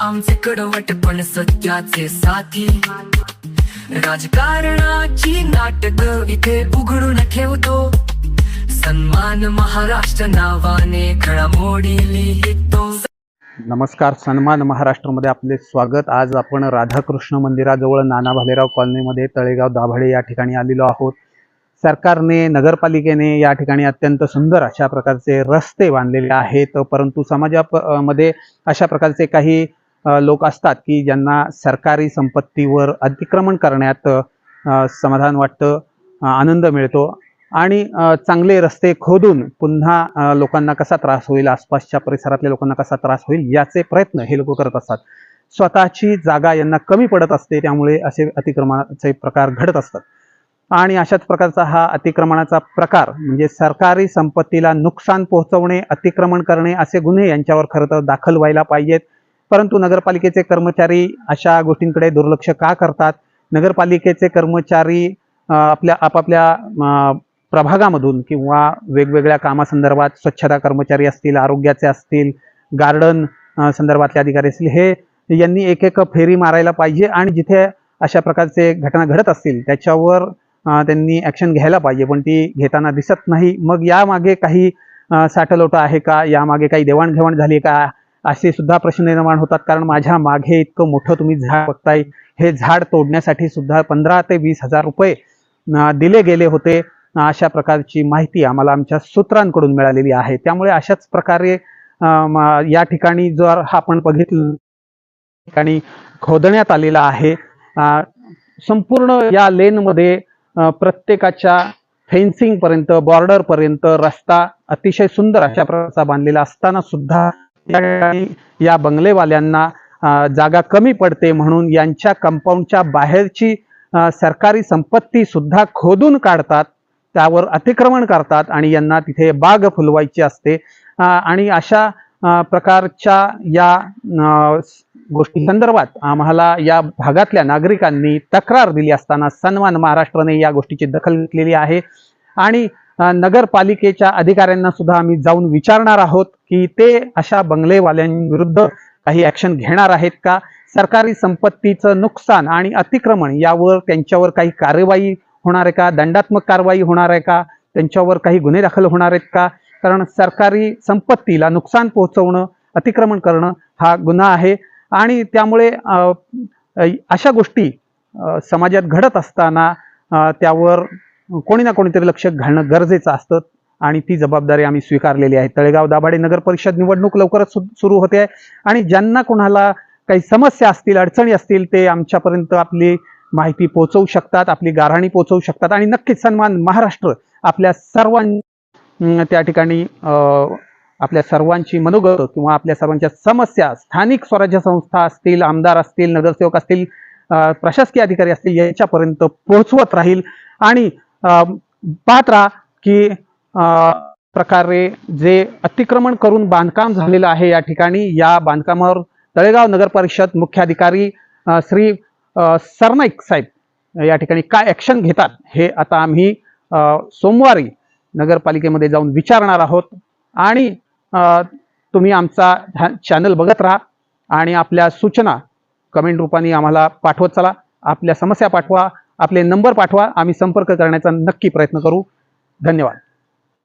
आमचे कडवट पण सत्याचे साथी. राजकारणाची नाटक इथे उघडून ठेवतो. सन्मान महाराष्ट्र नावाने घडामोडी लिहितो. नमस्कार सन्मान महाराष्ट्रमध्ये आपले स्वागत. आज आपण राधाकृष्ण मंदिराजवळ नाना भालेराव कॉलनीमध्ये तळेगाव दाभाडे या ठिकाणी आलेलो आहोत. सरकारने नगरपालिकेने या ठिकाणी अत्यंत सुंदर अशा प्रकारचे रस्ते बांधलेले आहेत परंतु समाजामध्ये अशा प्रकारचे काही लोक असतात की ज्यांना सरकारी संपत्तीवर अतिक्रमण करण्यात समाधान वाटतं आनंद मिळतो आणि चांगले रस्ते खोदून पुन्हा लोकांना कसा त्रास होईल आसपासच्या परिसरातल्या लोकांना कसा त्रास होईल याचे प्रयत्न हे लोक करत असतात. स्वतःची जागा यांना कमी पडत असते त्यामुळे असे अतिक्रमणाचे प्रकार घडत असतात. आणि अशाच प्रकारचा हा अतिक्रमणाचा प्रकार म्हणजे सरकारी संपत्तीला नुकसान पोहोचवणे अतिक्रमण करणे असे गुन्हे यांच्यावर खरं तर दाखल व्हायला पाहिजेत. परंतु नगरपालिकेचे कर्मचारी अशा गोष्टींकडे दुर्लक्ष का करतात? नगरपालिकेचे कर्मचारी आपल्या आपापल्या प्रभागामधून किंवा वेगवेगळ्या कामासंदर्भात स्वच्छता कर्मचारी असतील आरोग्याचे असतील गार्डन संदर्भातले अधिकारी असतील हे यांनी एक एक फेरी मारायला पाहिजे आणि जिथे अशा प्रकारचे घटना घडत असतील त्याच्यावर त्यांनी ॲक्शन घ्यायला पाहिजे. पण ती घेताना दिसत नाही. मग यामागे काही अ, आहे का? यामागे काही देवाणघेवाण झाली का? असे सुद्धा प्रश्न निर्माण होतात. कारण माझ्या मागे इतकं मोठं तुम्ही झाड बघताय. हे झाड तोडण्यासाठी सुद्धा पंधरा ते वीस हजार रुपये दिले गेले होते. अशा प्रकारची माहिती आम्हाला आमच्या सूत्रांकडून मिळालेली आहे. त्यामुळे अशाच प्रकारे या ठिकाणी जर हा आपण बघितलं ठिकाणी खोदण्यात आलेला आहे संपूर्ण या लेनमध्ये प्रत्येकाच्या फेन्सिंग पर्यंत बॉर्डर पर्यंत रस्ता अतिशय सुंदर अशा प्रकारचा बांधलेला असताना सुद्धा या ठिकाणी या बंगलेवाल्यांना जागा कमी पडते म्हणून यांच्या कंपाऊंडच्या बाहेरची सरकारी संपत्ती सुद्धा खोदून काढतात त्यावर अतिक्रमण करतात आणि यांना तिथे बाग फुलवायची असते. आणि अशा प्रकारच्या या गोष्टी संदर्भात आम्हाला या भागातल्या नागरिकांनी तक्रार दिली असताना सन्मान महाराष्ट्राने या गोष्टीची दखल घेतलेली आहे. आणि नगरपालिकेच्या अधिकाऱ्यांना सुद्धा आम्ही जाऊन विचारणार आहोत की ते अशा बंगलेवाल्यांविरुद्ध काही ऍक्शन घेणार आहेत का? सरकारी संपत्तीचं नुकसान आणि अतिक्रमण यावर त्यांच्यावर काही कार्यवाही होणार आहे का? दंडात्मक कारवाई होणार आहे का? त्यांच्यावर काही गुन्हे दाखल होणार आहेत का? कारण सरकारी संपत्तीला नुकसान पोहोचवणं अतिक्रमण करणं हा गुन्हा आहे. आणि त्यामुळे अशा गोष्टी समाजात घडत असताना त्यावर कोणी ना कोणीतरी लक्ष घालणं गरजेचं असतं आणि ती जबाबदारी आम्ही स्वीकारलेली आहे. तळेगाव दाभाडे नगर परिषद निवडणूक लवकरच सु- सुरू होते आहे आणि ज्यांना कोणाला काही समस्या असतील अडचणी असतील ते आमच्यापर्यंत आपली माहिती पोहोचवू शकतात आपली गाराणी पोहोचवू शकतात आणि नक्कीच सन्मान महाराष्ट्र आपल्या सर्वां त्या ठिकाणी आपल्या सर्वांची मनोगत किंवा आपल्या सर्वांच्या समस्या स्थानिक स्वराज्य संस्था असतील आमदार असतील नगरसेवक असतील प्रशासकीय अधिकारी असतील याच्यापर्यंत पोहोचवत राहील आणि पाहत राहा की प्रकारे जे अतिक्रमण करून बांधकाम झालेलं आहे या ठिकाणी या बांधकामावर तळेगाव नगर परिषद मुख्याधिकारी श्री सरनाईक साहेब या ठिकाणी काय ॲक्शन घेतात हे आता आम्ही सोमवारी नगरपालिकेमध्ये जाऊन विचारणार आहोत. आणि तुम्ही आमचा चॅनल बघत राहा आणि आपल्या सूचना कमेंट रूपाने आम्हाला पाठवत चला. आपल्या समस्या पाठवा. आपले नंबर पाठवा. आम्ही संपर्क करण्याचा नक्की प्रयत्न करू. धन्यवाद.